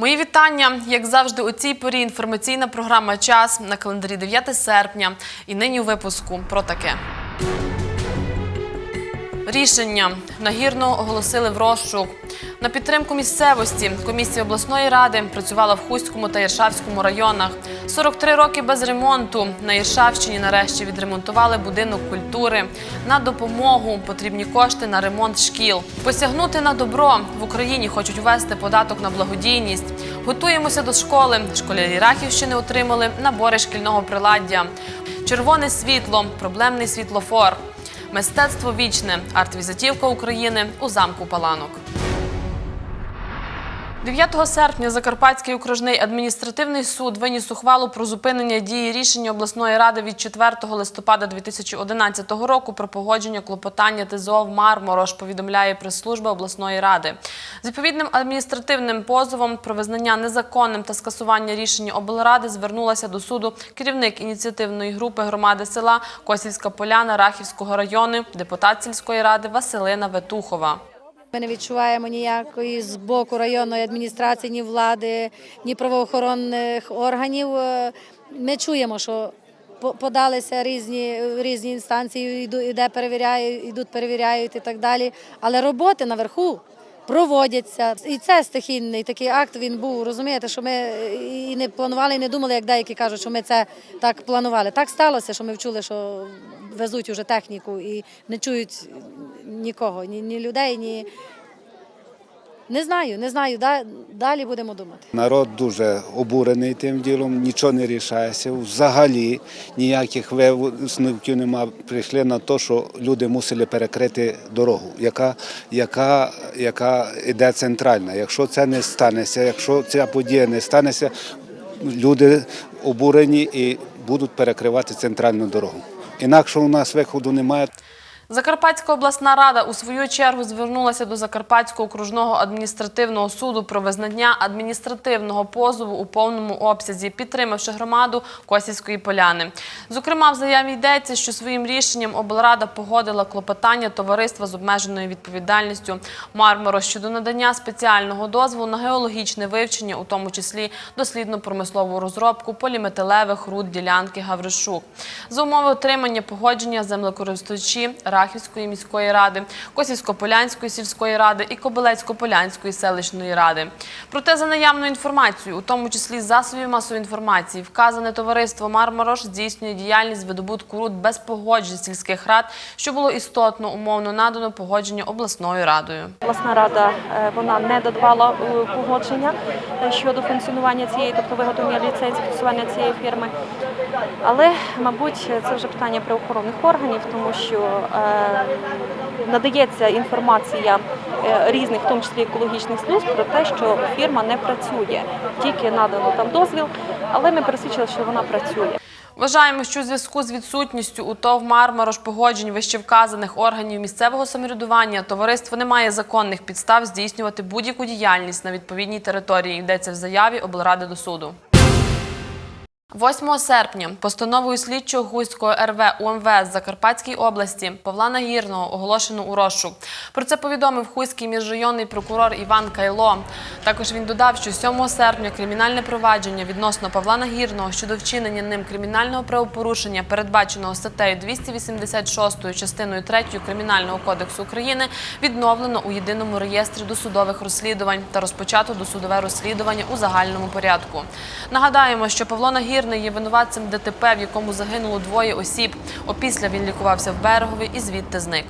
Мої вітання, як завжди, у цій порі інформаційна програма Час на календарі 9 серпня. І нині у випуску про таке. Рішення нагірно оголосили в розшук. На підтримку місцевості комісія обласної ради працювала в Хуському та Іршавському районах. 43 роки без ремонту. На Іршавщині нарешті відремонтували будинок культури. На допомогу потрібні кошти на ремонт шкіл. Посягнути на добро в Україні хочуть ввести податок на благодійність. Готуємося до школи. Школярі Рахівщини отримали набори шкільного приладдя. Червоне світло, проблемний світлофор. Мистецтво вічне. Арт-візитівка України у замку Паланок. 9 серпня Закарпатський окружний адміністративний суд виніс ухвалу про зупинення дії рішення обласної ради від 4 листопада 2011 року про погодження клопотання ТЗОВ Марморош, повідомляє прес-служба обласної ради. З відповідним адміністративним позовом про визнання незаконним та скасування рішення облради звернулася до суду керівник ініціативної групи громади села Косівська Поляна Рахівського району, депутат сільської ради Василина Ветухова. Ми не відчуваємо ніякої з боку районної адміністрації, ні влади, ні правоохоронних органів. Е, Ми чуємо, що по- подалися різні, різні інстанції, іде перевіряють, йдуть перевіряють і так далі. Але роботи наверху проводяться. І це стихійний такий акт. Він був. Розумієте, що ми і не планували, і не думали, як деякі кажуть, що ми це так планували. Так сталося, що ми вчули, що везуть уже техніку і не чують нікого, ні, ні людей, ні. Не знаю, не знаю. Да- Далі будемо думати. Народ дуже обурений тим ділом, нічого не рішається. Взагалі ніяких висновків немає. Прийшли на те, що люди мусили перекрити дорогу, яка, яка, яка йде центральна. Якщо це не станеться, якщо ця подія не станеться, люди обурені і будуть перекривати центральну дорогу. Інакше у нас виходу немає. Закарпатська обласна рада у свою чергу звернулася до Закарпатського окружного адміністративного суду про визнання адміністративного позову у повному обсязі, підтримавши громаду Косівської поляни. Зокрема, в заяві йдеться, що своїм рішенням облрада погодила клопотання товариства з обмеженою відповідальністю Мармаро щодо надання спеціального дозволу на геологічне вивчення, у тому числі дослідно-промислову розробку поліметалевих руд ділянки Гавришук. За умови отримання погодження землекористувачі Рахівської міської ради, Косівсько-Полянської сільської ради і Кобилецько-Полянської селищної ради. Проте за наявною інформацією, у тому числі засобів масової інформації, вказане товариство Мармарош здійснює діяльність видобутку руд без погоджень сільських рад, що було істотно умовно надано погодження обласною радою. Обласна рада е, вона не додавала е, погодження е, щодо функціонування цієї, тобто виготовлення ліцензії функціонування цієї фірми. Але, мабуть, це вже питання правоохоронних органів, тому що надається інформація е, різних, в тому числі екологічних служб, про те, що фірма не працює. Тільки надано там дозвіл, але ми пересвідчили, що вона працює. Вважаємо, що у зв'язку з відсутністю у ТОВ «Мармарош» погоджень вищевказаних органів місцевого самоврядування товариство не має законних підстав здійснювати будь-яку діяльність на відповідній території. Йдеться в заяві облради до суду. 8 серпня постановою слідчого Гуського РВ УМВС Закарпатській області Павла Нагірного оголошено у розшук. Про це повідомив Хуський міжрайонний прокурор Іван Кайло. Також він додав, що 7 серпня кримінальне провадження відносно Павла Нагірного щодо вчинення ним кримінального правопорушення, передбаченого статтею 286 частиною 3 Кримінального кодексу України, відновлено у єдиному реєстрі досудових розслідувань та розпочато досудове розслідування у загальному порядку. Нагадаємо, що Павло Нагірний є винуватцем ДТП, в якому загинуло двоє осіб. Опісля він лікувався в Берегові і звідти зник.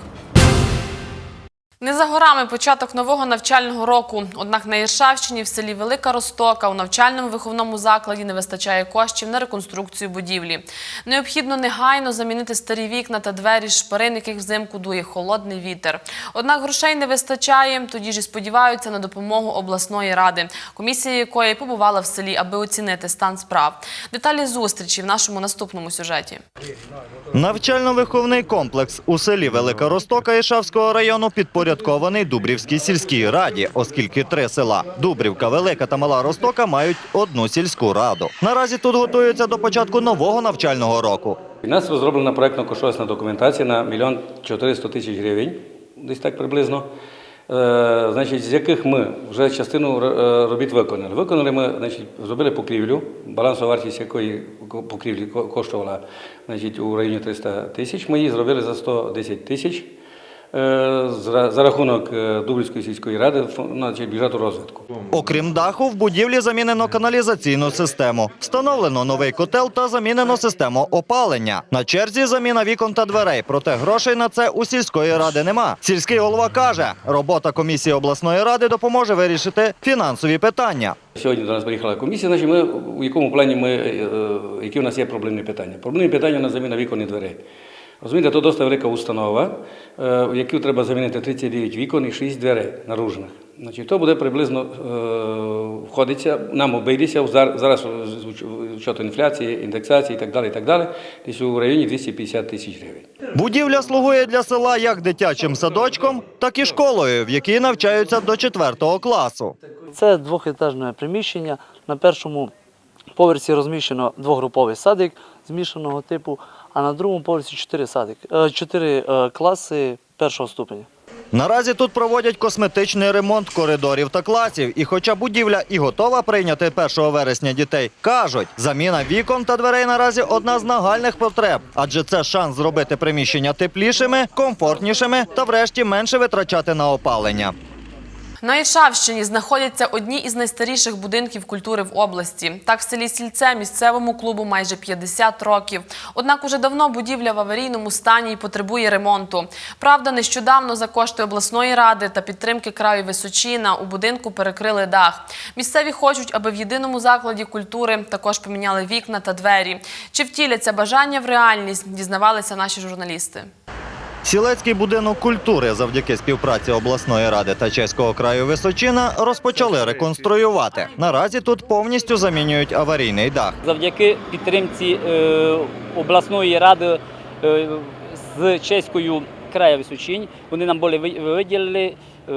Не за горами початок нового навчального року. Однак на Іршавщині в селі Велика Ростока у навчальному виховному закладі не вистачає коштів на реконструкцію будівлі. Необхідно негайно замінити старі вікна та двері, шпарин, яких взимку дує холодний вітер. Однак грошей не вистачає, тоді ж і сподіваються на допомогу обласної ради, комісія якої побувала в селі, аби оцінити стан справ. Деталі зустрічі в нашому наступному сюжеті. Навчально-виховний комплекс у селі Велика Ростока Ішавського району підпорядкований Дубрівській сільській раді, оскільки три села Дубрівка, Велика та Мала Ростока мають одну сільську раду. Наразі тут готуються до початку нового навчального року. У нас розроблена проєктно-кошторисна документація на мільйон 400 тисяч гривень, десь так приблизно. е, значить, з яких ми вже частину е, робіт виконали. Виконали ми, значить, зробили покрівлю, балансова вартість якої покрівлі коштувала значить, у районі 300 тисяч. Ми її зробили за 110 тисяч за, за рахунок е, Дубрівської сільської ради, фон- значить, бюджету розвитку. Окрім даху, в будівлі замінено каналізаційну систему. Встановлено новий котел та замінено систему опалення. На черзі заміна вікон та дверей. Проте грошей на це у сільської ради нема. Сільський голова каже, робота комісії обласної ради допоможе вирішити фінансові питання. Сьогодні до нас приїхала комісія, значить ми у якому плані ми, е, е, які у нас є проблемні питання. Проблемні питання на заміна вікон і дверей. Розумієте, то досить велика установа, е, в яку треба замінити 39 вікон і 6 дверей наружних. Значить, то буде приблизно е, входиться, нам обійдеться зараз з уч- учету інфляції, індексації і так далі, і так далі, десь у районі 250 тисяч гривень. Будівля слугує для села як дитячим садочком, так і школою, в якій навчаються до 4 класу. Це двохетажне приміщення. На першому поверсі розміщено двогруповий садик змішаного типу, а на другому поверсі чотири садик, е, чотири е, класи першого ступеня. Наразі тут проводять косметичний ремонт коридорів та класів. І хоча будівля і готова прийняти 1 вересня дітей, кажуть, заміна вікон та дверей наразі одна з нагальних потреб, адже це шанс зробити приміщення теплішими, комфортнішими та, врешті, менше витрачати на опалення. На Іршавщині знаходяться одні із найстаріших будинків культури в області. Так, в селі Сільце місцевому клубу майже 50 років. Однак уже давно будівля в аварійному стані і потребує ремонту. Правда, нещодавно за кошти обласної ради та підтримки краю Височина у будинку перекрили дах. Місцеві хочуть, аби в єдиному закладі культури також поміняли вікна та двері. Чи втіляться бажання в реальність, дізнавалися наші журналісти. Сілецький будинок культури завдяки співпраці обласної ради та чеського краю Височина розпочали реконструювати. Наразі тут повністю замінюють аварійний дах. завдяки підтримці е, обласної ради е, з чеською краю Височинь, вони нам були виділили е,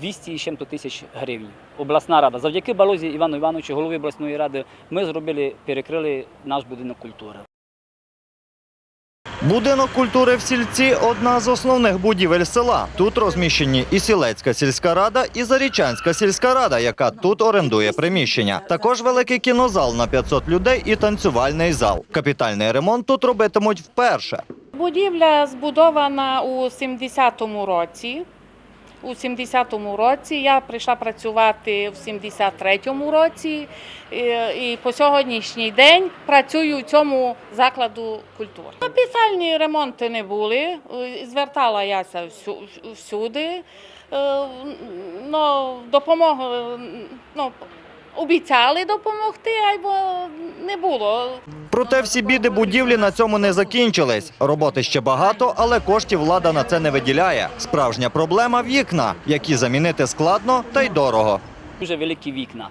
200 з чим-то тисяч гривень. Обласна рада. Завдяки Балозі Івану Івановичу, голові обласної ради, ми зробили, перекрили наш будинок культури. Будинок культури в сільці одна з основних будівель села. Тут розміщені і Сілецька сільська рада, і Зарічанська сільська рада, яка тут орендує приміщення. Також великий кінозал на 500 людей і танцювальний зал. Капітальний ремонт тут робитимуть вперше. Будівля збудована у 70-му році. У 70-му році я прийшла працювати в 73-му році і, по сьогоднішній день працюю у цьому закладу культури. Капітальні ремонти не були, звертала яся всюди. Ну, допомогу, ну, обіцяли допомогти, або не було. Проте всі біди будівлі на цьому не закінчились. Роботи ще багато, але коштів влада на це не виділяє. Справжня проблема вікна, які замінити складно та й дорого. Дуже великі вікна.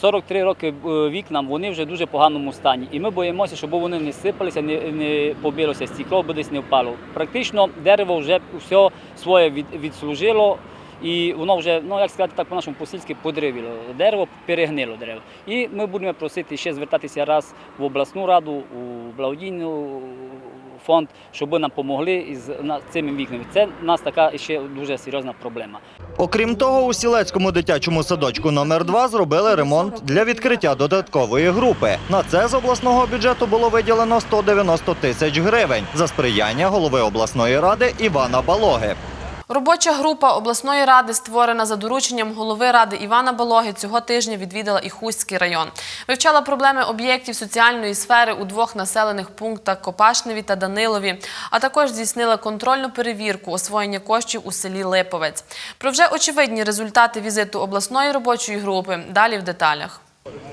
43 роки е, вікнам, вони вже в дуже поганому стані. І ми боїмося, щоб вони не сипалися, не, не побилося, стекло би десь не впало. Практично дерево вже все своє від, відслужило. І воно вже, ну як сказати так по-нашому по-сільськи подревіло. Дерево перегнило дерево. І ми будемо просити ще звертатися раз в обласну раду, у благодійний фонд, щоб нам допомогли із цими вікнами. Це у нас така ще дуже серйозна проблема. Окрім того, у сілецькому дитячому садочку номер 2 зробили ремонт для відкриття додаткової групи. На це з обласного бюджету було виділено 190 тисяч гривень за сприяння голови обласної ради Івана Балоги. Робоча група обласної ради, створена за дорученням голови ради Івана Балоги, цього тижня відвідала і Хуський район. Вивчала проблеми об'єктів соціальної сфери у двох населених пунктах Копашневі та Данилові, а також здійснила контрольну перевірку освоєння коштів у селі Липовець. Про вже очевидні результати візиту обласної робочої групи далі в деталях.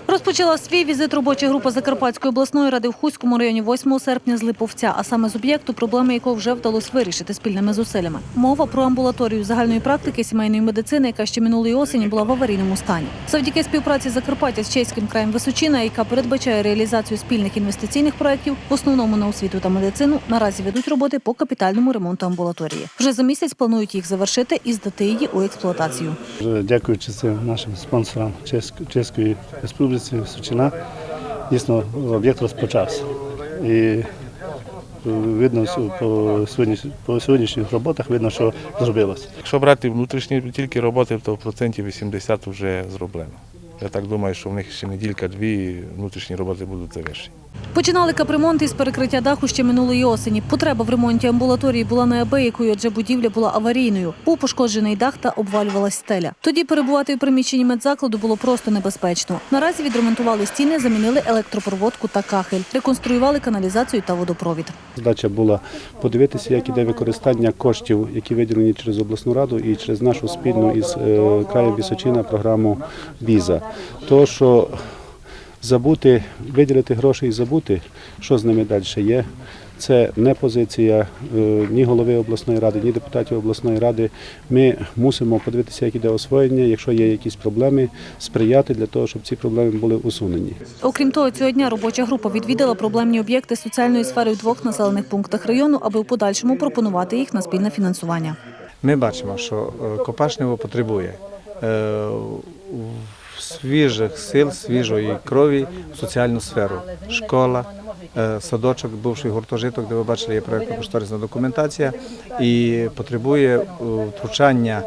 Розпочала свій візит робоча група Закарпатської обласної ради в Хуському районі 8 серпня з Липовця, а саме з об'єкту, проблеми якого вже вдалося вирішити спільними зусиллями. Мова про амбулаторію загальної практики сімейної медицини, яка ще минулої осені була в аварійному стані. Завдяки співпраці Закарпаття з чеським краєм Височина, яка передбачає реалізацію спільних інвестиційних проєктів, в основному на освіту та медицину, наразі ведуть роботи по капітальному ремонту амбулаторії. Вже за місяць планують їх завершити і здати її у експлуатацію. Дякуючи цим нашим спонсорам Чеськ- Чеської Республіці Сучина, дійсно об'єкт розпочався. І видно по, сьогодні, по сьогоднішніх роботах видно, що зробилося. Якщо брати внутрішні тільки роботи, то процентів 80 вже зроблено. Я так думаю, що в них ще неділька-дві внутрішні роботи будуть завершені. Починали капремонт із перекриття даху ще минулої осені. Потреба в ремонті амбулаторії була неабиякою, адже будівля була аварійною. Був пошкоджений дах та обвалювалась стеля. Тоді перебувати у приміщенні медзакладу було просто небезпечно. Наразі відремонтували стіни, замінили електропроводку та кахель, реконструювали каналізацію та водопровід. Задача була подивитися, як іде використання коштів, які виділені через обласну раду і через нашу спільну із е, краєм Вісочина програму Віза. То, що забути, виділити гроші і забути, що з ними далі є. Це не позиція е, ні голови обласної ради, ні депутатів обласної ради. Ми мусимо подивитися, як іде освоєння, якщо є якісь проблеми, сприяти для того, щоб ці проблеми були усунені. Окрім того, цього дня робоча група відвідала проблемні об'єкти соціальної сфери у двох населених пунктах району, аби в подальшому пропонувати їх на спільне фінансування. Ми бачимо, що е, Копашнево потребує е, свіжих сил, свіжої крові в соціальну сферу. Школа, е, садочок, бувший гуртожиток, де ви бачили, є проєктно кошторисна документація, і потребує е, втручання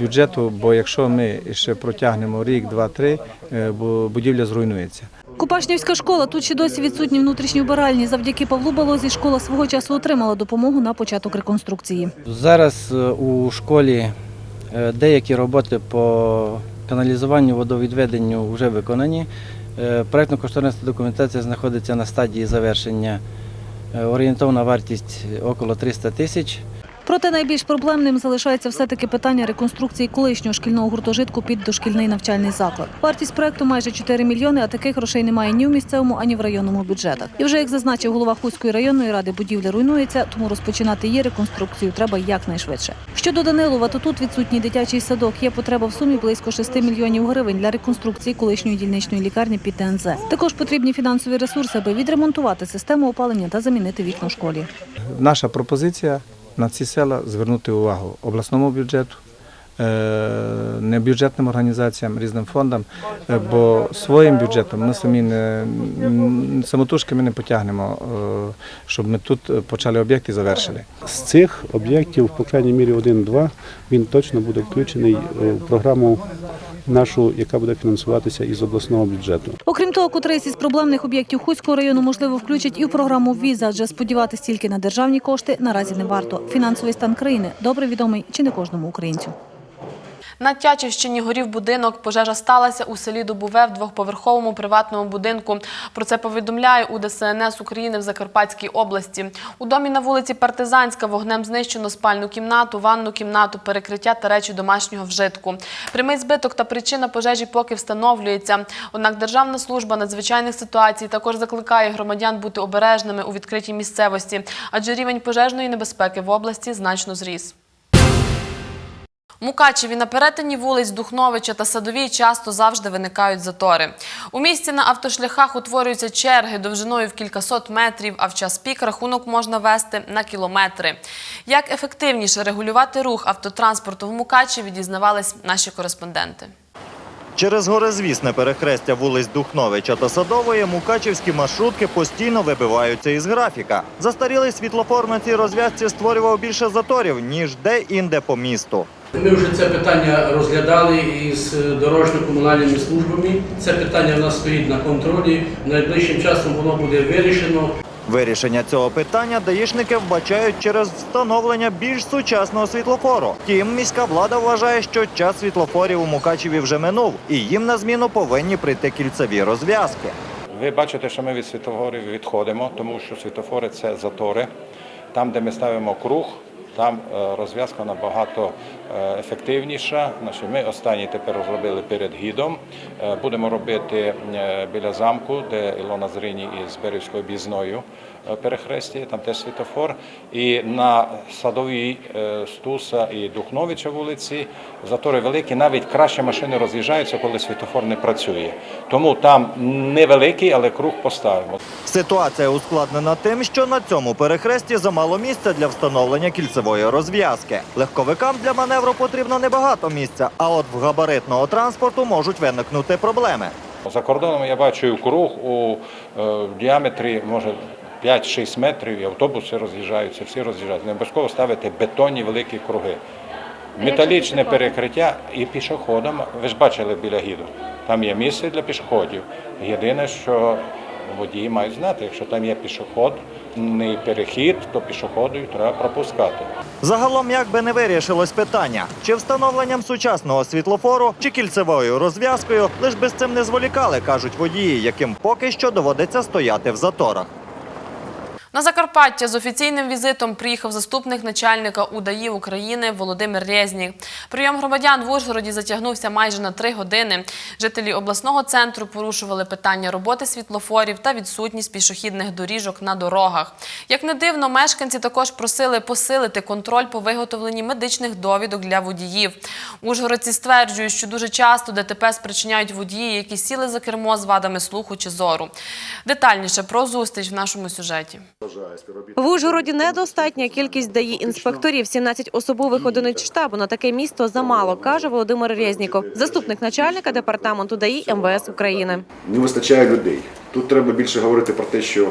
бюджету, бо якщо ми ще протягнемо рік, два, три, е, бо будівля зруйнується. Купашнівська школа тут ще досі відсутні внутрішні вбиральні. Завдяки Павлу Балозі школа свого часу отримала допомогу на початок реконструкції. Зараз у школі деякі роботи по каналізуванню водовідведенню вже виконані. Е, Проектно-кошторисна документація знаходиться на стадії завершення. Е, Орієнтовна вартість около 300 тисяч. Проте найбільш проблемним залишається все-таки питання реконструкції колишнього шкільного гуртожитку під дошкільний навчальний заклад. Вартість проекту майже 4 мільйони, а таких грошей немає ні в місцевому, ані в районному бюджетах. І вже як зазначив голова Хуської районної ради, будівля руйнується, тому розпочинати її реконструкцію треба якнайшвидше. Щодо Данилова, то тут відсутній дитячий садок. Є потреба в сумі близько 6 мільйонів гривень для реконструкції колишньої дільничної лікарні під ТНЗ. Також потрібні фінансові ресурси, аби відремонтувати систему опалення та замінити вікна в школі. Наша пропозиція на ці села звернути увагу обласному бюджету, небюджетним організаціям, різним фондам, е, бо своїм бюджетом ми самі не самотужки ми не потягнемо, е, щоб ми тут е, почали об'єкт і завершили. З цих об'єктів, по крайній мірі, один-два, він точно буде включений е, в програму нашу, яка буде фінансуватися із обласного бюджету. Окрім того, котрийсь із проблемних об'єктів Хуського району можливо включать і в програму віза, адже сподіватися тільки на державні кошти наразі не варто. Фінансовий стан країни добре відомий чи не кожному українцю. На Тячівщині горів будинок. Пожежа сталася у селі Дубове в двохповерховому приватному будинку. Про це повідомляє УДСНС України в Закарпатській області. У домі на вулиці Партизанська вогнем знищено спальну кімнату, ванну кімнату, перекриття та речі домашнього вжитку. Прямий збиток та причина пожежі поки встановлюється. Однак Державна служба надзвичайних ситуацій також закликає громадян бути обережними у відкритій місцевості, адже рівень пожежної небезпеки в області значно зріс. Мукачеві на перетині вулиць Духновича та Садовій часто завжди виникають затори. У місті на автошляхах утворюються черги довжиною в кількасот метрів, а в час пік рахунок можна вести на кілометри. Як ефективніше регулювати рух автотранспорту в Мукачеві, дізнавались наші кореспонденти. Через горизвісне перехрестя вулиць Духновича та Садової мукачівські маршрутки постійно вибиваються із графіка. Застарілий світлофор на цій розв'язці створював більше заторів, ніж де-інде по місту. Ми вже це питання розглядали із дорожньо-комунальними службами. Це питання в нас стоїть на контролі. Найближчим часом воно буде вирішено. Вирішення цього питання даїшники вбачають через встановлення більш сучасного світлофору. Втім, міська влада вважає, що час світлофорів у Мукачеві вже минув, і їм на зміну повинні прийти кільцеві розв'язки. Ви бачите, що ми від світлофорів відходимо, тому що світофори це затори. Там, де ми ставимо круг, там е, розв'язка набагато е, ефективніша. Ми останній тепер розробили перед гідом. Е, Будемо робити біля замку, де Ілона Зрині із Берівською об'їзною е, перехресті, там теж світлофор. І на садовій е, Стуса і Духновича вулиці затори великі, навіть краще машини роз'їжджаються, коли світлофор не працює. Тому там невеликий, але круг поставимо. Ситуація ускладнена тим, що на цьому перехресті замало місця для встановлення кільцевої розв'язки. Легковикам для маневру потрібно небагато місця, а от в габаритного транспорту можуть виникнути проблеми. За кордоном я бачу круг у е, діаметрі може 5-6 метрів, і автобуси роз'їжджаються, всі роз'їжджаються. Не обов'язково ставити бетонні великі круги. Металічне перекриття і пішоходам. Ви ж бачили біля гіду. Там є місце для пішоходів. Єдине, що водії мають знати, якщо там є пішохідний перехід, то пішоходу треба пропускати. Загалом, як би не вирішилось питання, чи встановленням сучасного світлофору, чи кільцевою розв'язкою, лиш би з цим не зволікали, кажуть водії, яким поки що доводиться стояти в заторах. На Закарпаття з офіційним візитом приїхав заступник начальника УДАІ України Володимир Резнік. Прийом громадян в Ужгороді затягнувся майже на три години. Жителі обласного центру порушували питання роботи світлофорів та відсутність пішохідних доріжок на дорогах. Як не дивно, мешканці також просили посилити контроль по виготовленні медичних довідок для водіїв. Ужгородці стверджують, що дуже часто ДТП спричиняють водії, які сіли за кермо з вадами слуху чи зору. Детальніше про зустріч в нашому сюжеті. В Ужгороді недостатня кількість ДАІ інспекторів, 17 особових одиниць штабу. На таке місто замало, каже Володимир Резніков, заступник начальника департаменту ДАІ МВС України. не вистачає людей. Тут треба більше говорити про те, що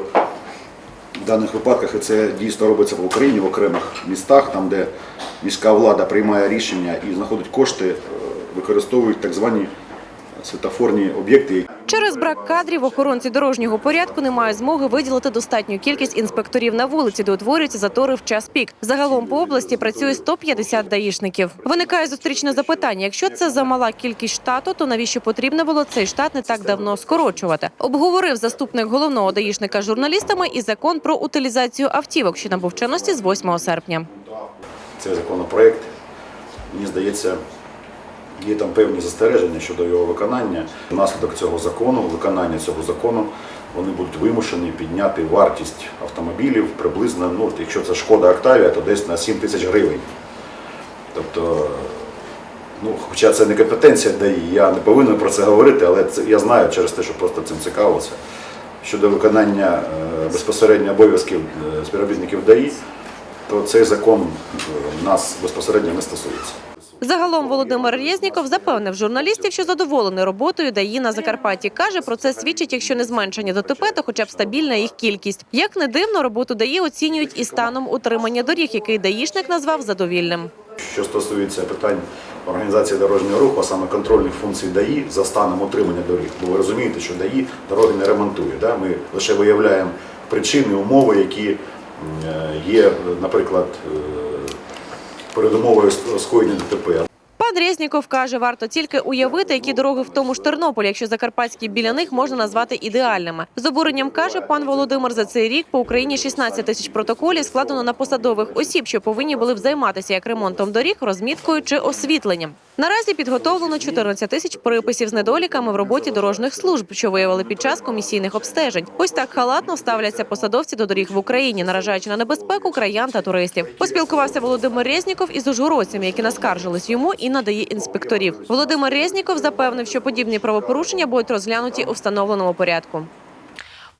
в даних випадках і це дійсно робиться в Україні в окремих містах, там де міська влада приймає рішення і знаходить кошти, е, використовують так звані світофорні об'єкти, Через брак кадрів охоронці дорожнього порядку не мають змоги виділити достатню кількість інспекторів на вулиці, де утворюються затори в час пік. Загалом по області працює 150 даїшників. Виникає зустрічне запитання: якщо це замала кількість штату, то навіщо потрібно було цей штат не так давно скорочувати? Обговорив заступник головного даїшника з журналістами і закон про утилізацію автівок, що набув чинності з 8 серпня. цей законопроект. Мені здається, є там певні застереження щодо його виконання. Внаслідок цього закону, виконання цього закону, вони будуть вимушені підняти вартість автомобілів приблизно, ну, якщо це шкода Октавія, то десь на 7 тисяч гривень. Тобто, ну, хоча це не компетенція ДАІ, я не повинен про це говорити, але це, я знаю через те, що просто цим цікавився. Щодо виконання е, безпосередньо обов'язків е, співробітників ДАІ, то цей закон е, нас безпосередньо не стосується. Загалом Володимир Резніков запевнив журналістів, що задоволений роботою ДАІ на Закарпатті. Каже, про це свідчить, якщо не зменшення ДТП, то хоча б стабільна їх кількість. Як не дивно, роботу ДАІ оцінюють і станом утримання доріг, який даїшник назвав задовільним. Що стосується питань організації дорожнього руху, а саме контрольних функцій ДАІ за станом утримання доріг, бо ви розумієте, що ДАІ дороги не ремонтує. Да? Ми лише виявляємо причини, умови, які е, є, наприклад, е, передумовою скоєння ДТП. Пан Резніков каже, варто тільки уявити, які дороги в тому ж Тернополі, якщо закарпатські біля них можна назвати ідеальними. З обуренням каже пан Володимир за цей рік по Україні 16 тисяч протоколів складено на посадових осіб, що повинні були б займатися як ремонтом доріг, розміткою чи освітленням. Наразі підготовлено 14 тисяч приписів з недоліками в роботі дорожніх служб, що виявили під час комісійних обстежень. Ось так халатно ставляться посадовці до доріг в Україні, наражаючи на небезпеку краян та туристів. Поспілкувався Володимир Резніков із ужгородцями, які наскаржились йому і надає інспекторів. Володимир Резніков запевнив, що подібні правопорушення будуть розглянуті у встановленому порядку.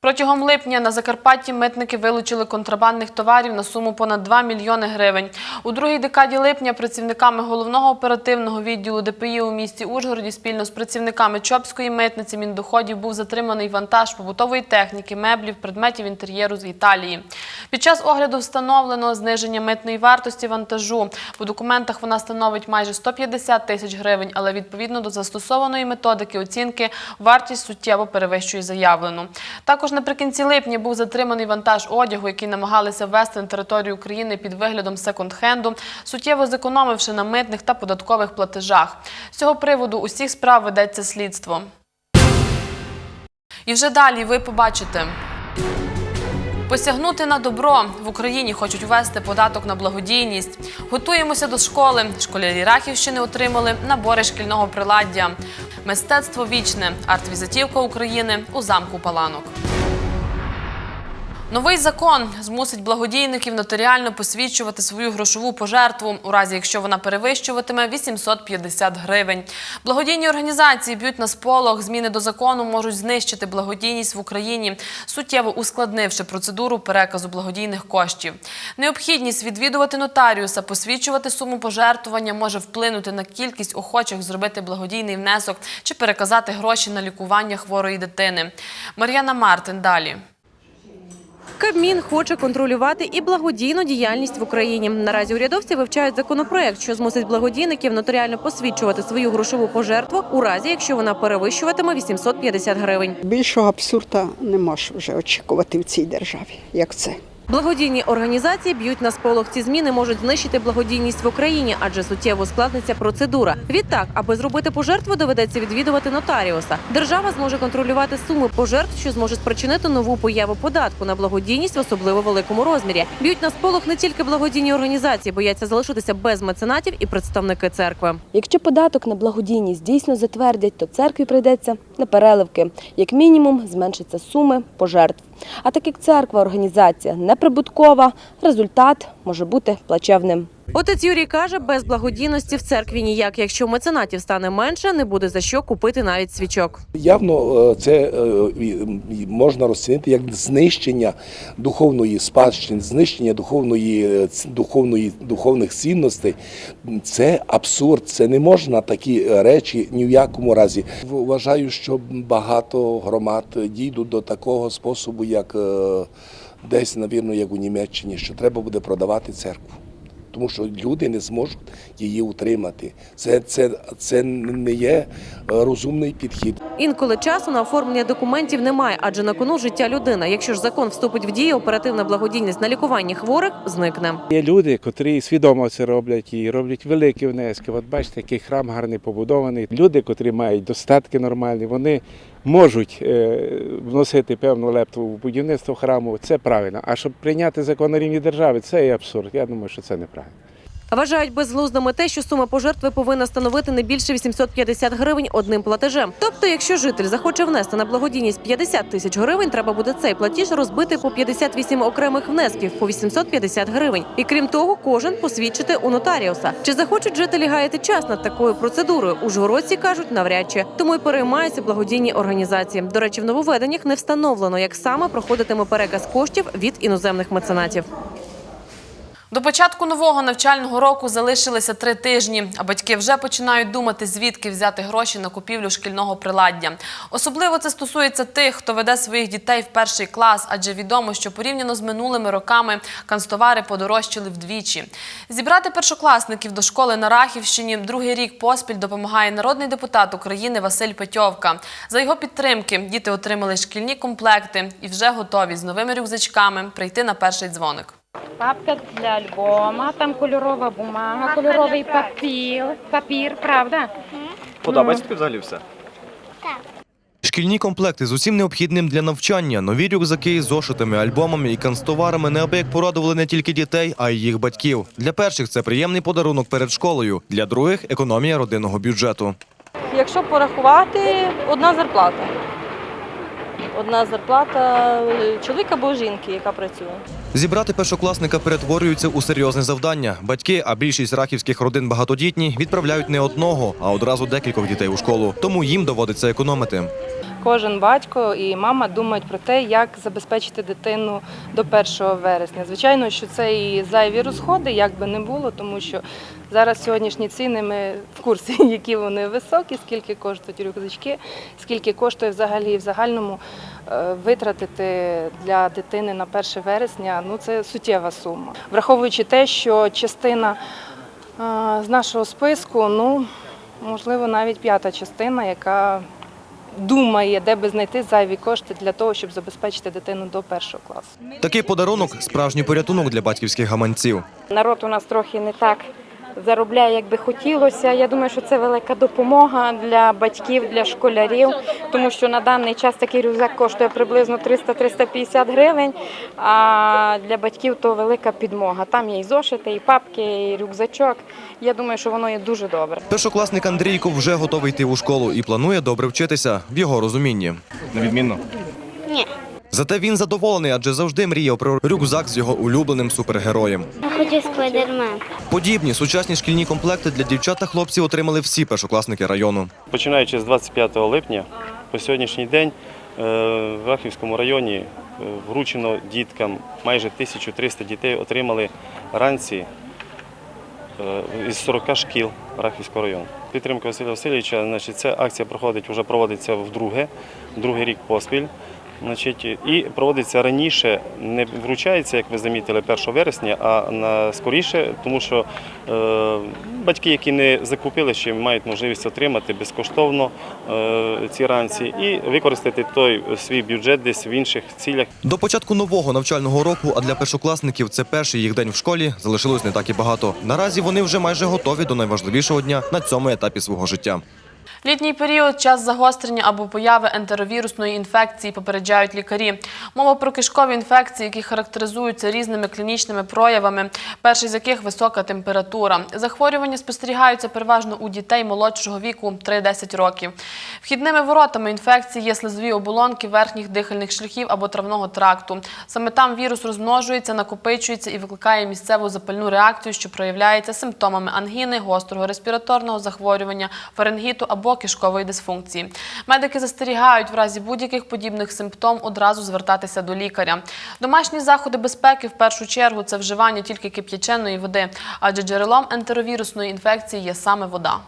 Протягом липня на Закарпатті митники вилучили контрабандних товарів на суму понад 2 мільйони гривень. У другій декаді липня працівниками головного оперативного відділу ДПІ у місті Ужгороді спільно з працівниками Чопської митниці Міндоходів був затриманий вантаж побутової техніки, меблів, предметів інтер'єру з Італії. Під час огляду встановлено зниження митної вартості вантажу. По документах вона становить майже 150 тисяч гривень, але відповідно до застосованої методики оцінки вартість суттєво перевищує заявлену. Також наприкінці липня був затриманий вантаж одягу, який намагалися ввести на територію України під виглядом секонд-хенду, суттєво зекономивши на митних та податкових платежах. З цього приводу усіх справ ведеться слідство. І вже далі ви побачите. Посягнути на добро в Україні хочуть ввести податок на благодійність. Готуємося до школи. Школярі Рахівщини отримали набори шкільного приладдя. Мистецтво вічне. Арт-візитівка України у замку Паланок. Новий закон змусить благодійників нотаріально посвідчувати свою грошову пожертву, у разі якщо вона перевищуватиме 850 гривень. Благодійні організації б'ють на сполох. Зміни до закону можуть знищити благодійність в Україні, суттєво ускладнивши процедуру переказу благодійних коштів. Необхідність відвідувати нотаріуса, посвідчувати суму пожертвування може вплинути на кількість охочих зробити благодійний внесок чи переказати гроші на лікування хворої дитини. Мар'яна Мартин далі. Кабмін хоче контролювати і благодійну діяльність в Україні. Наразі урядовці вивчають законопроект, що змусить благодійників нотаріально посвідчувати свою грошову пожертву у разі, якщо вона перевищуватиме 850 гривень. Більшого абсурда не можеш вже очікувати в цій державі, як це. Благодійні організації б'ють на сполох. Ці зміни можуть знищити благодійність в Україні, адже суттєво складниться процедура. Відтак, аби зробити пожертву, доведеться відвідувати нотаріуса. Держава зможе контролювати суми пожертв, що зможе спричинити нову появу податку на благодійність в особливо великому розмірі. Б'ють на сполох не тільки благодійні організації, бояться залишитися без меценатів і представники церкви. Якщо податок на благодійність дійсно затвердять, то церкві прийдеться на переливки. Як мінімум, зменшаться суми пожертв. А так як церква організація неприбуткова, результат може бути плачевним. Отець Юрій каже, без благодійності в церкві ніяк. Якщо меценатів стане менше, не буде за що купити навіть свічок. Явно е, це е, можна розцінити як знищення духовної спадщини, знищення духовної, е, духовної, духовних цінностей. Це абсурд, це не можна такі речі ні в якому разі. Вважаю, що багато громад дійдуть до такого способу, як десь, навірно, як у Німеччині, що треба буде продавати церкву. Тому що люди не зможуть її утримати. Це, це, це не є е, розумний підхід. Інколи часу на оформлення документів немає, адже на кону життя людини. Якщо ж закон вступить в дію, оперативна благодійність на лікування хворих зникне. Є люди, котрі свідомо це роблять і роблять великі внески. От бачите, який храм гарний побудований. Люди, котрі мають достатки нормальні, вони можуть е, вносити певну лепту в будівництво храму. Це правильно. А щоб прийняти закон на рівні держави, це і абсурд. Я думаю, що це неправильно. Вважають безглуздими те, що сума пожертви повинна становити не більше 850 гривень одним платежем. Тобто, якщо житель захоче внести на благодійність 50 тисяч гривень, треба буде цей платіж розбити по 58 окремих внесків по 850 гривень. І крім того, кожен посвідчити у нотаріуса. Чи захочуть жителі гаяти час над такою процедурою? Ужгородці кажуть навряд чи тому й переймаються благодійні організації. До речі, в нововведеннях не встановлено, як саме проходитиме переказ коштів від іноземних меценатів. До початку нового навчального року залишилися три тижні, а батьки вже починають думати, звідки взяти гроші на купівлю шкільного приладдя. Особливо це стосується тих, хто веде своїх дітей в перший клас, адже відомо, що порівняно з минулими роками канцтовари подорожчали вдвічі. Зібрати першокласників до школи на Рахівщині другий рік поспіль допомагає народний депутат України Василь Петьовка. За його підтримки діти отримали шкільні комплекти і вже готові з новими рюкзачками прийти на перший дзвоник. Папка для альбома, там кольорова бумага, кольоровий папір, папір, правда? Подобається тобі взагалі все? Шкільні комплекти з усім необхідним для навчання, нові рюкзаки з зошитами, альбомами і канцтоварами неабияк порадували не тільки дітей, а й їх батьків. Для перших це приємний подарунок перед школою, для других економія родинного бюджету. Якщо порахувати, одна зарплата. Одна зарплата чоловіка або жінки, яка працює. Зібрати першокласника перетворюється у серйозне завдання. Батьки, а більшість рахівських родин багатодітні, відправляють не одного, а одразу декількох дітей у школу. Тому їм доводиться економити. Кожен батько і мама думають про те, як забезпечити дитину до 1 вересня. Звичайно, що це і зайві розходи, як би не було, тому що зараз сьогоднішні ціни ми в курсі, які вони високі, скільки коштують рюкзачки, скільки коштує взагалі в загальному е, витратити для дитини на 1 вересня. Ну це суттєва сума. Враховуючи те, що частина е, з нашого списку, ну можливо, навіть п'ята частина, яка думає, де би знайти зайві кошти для того, щоб забезпечити дитину до першого класу. Такий подарунок справжній порятунок для батьківських гаманців. Народ у нас трохи не так заробляє, як би хотілося. Я думаю, що це велика допомога для батьків, для школярів, тому що на даний час такий рюкзак коштує приблизно 300-350 гривень, а для батьків то велика підмога. Там є і зошити, і папки, і рюкзачок. Я думаю, що воно є дуже добре. Першокласник Андрійко вже готовий йти у школу і планує добре вчитися в його розумінні. Невідмінно. Ні. Зате він задоволений, адже завжди мріяв про рюкзак з його улюбленим супергероєм. Я хочу спайдермен. Подібні сучасні шкільні комплекти для дівчат та хлопців отримали всі першокласники району. Починаючи з 25 липня по сьогоднішній день е, в Рахівському районі е, вручено діткам майже 1300 дітей отримали ранці е, із 40 шкіл Рахівського району. Підтримка Василя Васильовича, значить, ця акція проходить, вже проводиться вдруге, другий рік поспіль. Значить, і проводиться раніше, не вручається, як ви замітили, 1 вересня, а на скоріше, тому що е, батьки, які не закупили, ще мають можливість отримати безкоштовно е, ці ранці і використати той свій бюджет десь в інших цілях. До початку нового навчального року, а для першокласників це перший їх день в школі, залишилось не так і багато. Наразі вони вже майже готові до найважливішого дня на цьому етапі свого життя. Літній період час загострення або появи ентеровірусної інфекції попереджають лікарі. Мова про кишкові інфекції, які характеризуються різними клінічними проявами, перший з яких висока температура. Захворювання спостерігаються переважно у дітей молодшого віку 3-10 років. Вхідними воротами інфекції є слизові оболонки верхніх дихальних шляхів або травного тракту. Саме там вірус розмножується, накопичується і викликає місцеву запальну реакцію, що проявляється симптомами ангіни, гострого респіраторного захворювання, фарингіту або кишкової дисфункції. Медики застерігають в разі будь-яких подібних симптом одразу звертатися до лікаря. Домашні заходи безпеки в першу чергу це вживання тільки кип'яченої води, адже джерелом ентеровірусної інфекції є саме вода.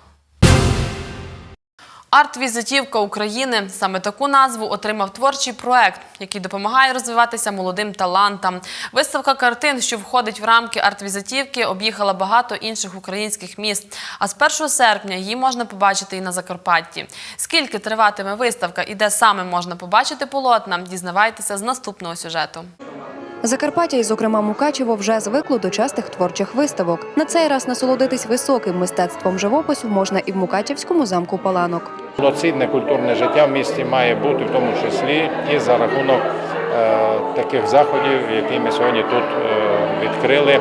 Арт-візитівка України саме таку назву отримав творчий проект, який допомагає розвиватися молодим талантам. Виставка картин, що входить в рамки арт-візитівки, об'їхала багато інших українських міст. А з 1 серпня її можна побачити і на Закарпатті. Скільки триватиме виставка і де саме можна побачити полотна, дізнавайтеся з наступного сюжету. Закарпаття і, зокрема, Мукачево вже звикло до частих творчих виставок. На цей раз насолодитись високим мистецтвом живопису можна і в Мукачевському замку Паланок. Повноцінне культурне життя в місті має бути в тому числі і за рахунок е, таких заходів, які ми сьогодні тут е, відкрили.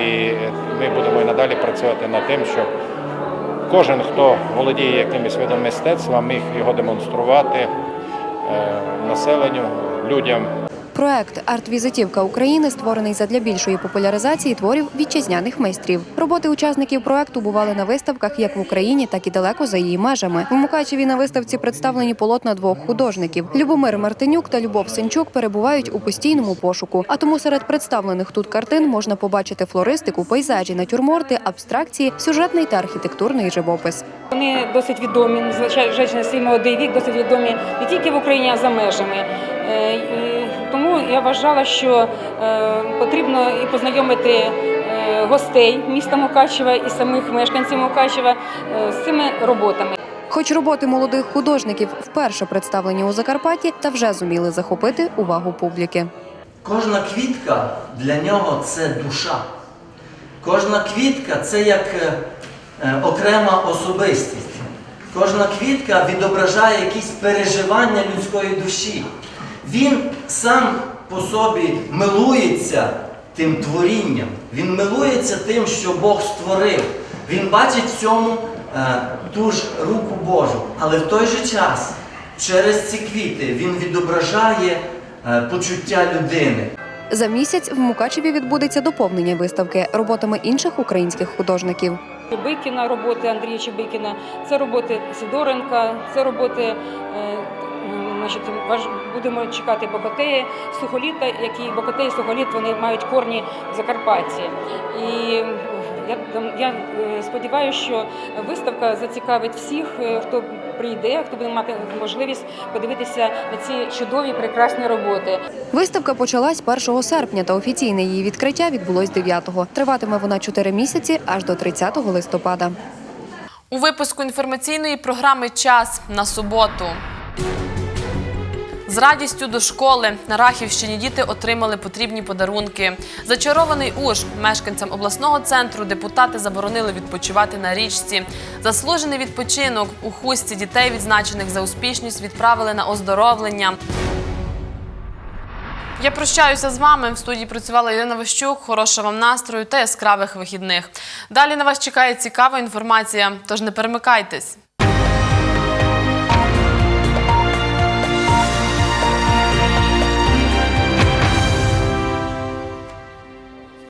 І ми будемо і надалі працювати над тим, щоб кожен, хто володіє якимось видом мистецтва, міг його демонструвати е, населенню, людям. Проект Арт-візитівка України створений задля більшої популяризації творів вітчизняних майстрів. Роботи учасників проекту бували на виставках як в Україні, так і далеко за її межами. В Мукачеві на виставці представлені полотна двох художників. Любомир Мартинюк та Любов Сенчук перебувають у постійному пошуку. А тому серед представлених тут картин можна побачити флористику, пейзажі, натюрморти, абстракції, сюжетний та архітектурний живопис. Вони досить відомі, звичайно, на свій молодий вік, досить відомі не тільки в Україні, а за межами. Е, Тому я вважала, що е, потрібно і познайомити е, гостей міста Мукачева і самих мешканців Мукачева з цими роботами. Хоч роботи молодих художників вперше представлені у Закарпатті та вже зуміли захопити увагу публіки. Кожна квітка для нього це душа. Кожна квітка це як окрема особистість. Кожна квітка відображає якісь переживання людської душі. Він сам по собі милується тим творінням. Він милується тим, що Бог створив. Він бачить в цьому е, ту ж руку Божу. Але в той же час через ці квіти він відображає е, почуття людини. За місяць в Мукачеві відбудеться доповнення виставки роботами інших українських художників. Чебикіна, роботи Андрія Чебикіна, це роботи Сидоренка, це роботи. е, м, Значить, важ- будемо чекати Бокотеї, Сухоліта, які Бокотеї, Сухоліт вони мають корні в Закарпатті. І я, я е, сподіваюся, що виставка зацікавить всіх, е, хто прийде, хто буде мати можливість подивитися на ці чудові прекрасні роботи. Виставка почалась 1 серпня, та офіційне її відкриття відбулось 9-го. Триватиме вона 4 місяці аж до 30 листопада. У випуску інформаційної програми Час на суботу. З радістю до школи на Рахівщині діти отримали потрібні подарунки. Зачарований уж мешканцям обласного центру депутати заборонили відпочивати на річці. Заслужений відпочинок у хустці дітей, відзначених за успішність, відправили на оздоровлення. Я прощаюся з вами. В студії працювала Ірина Ващук. Хорошого вам настрою та яскравих вихідних. Далі на вас чекає цікава інформація, тож не перемикайтесь.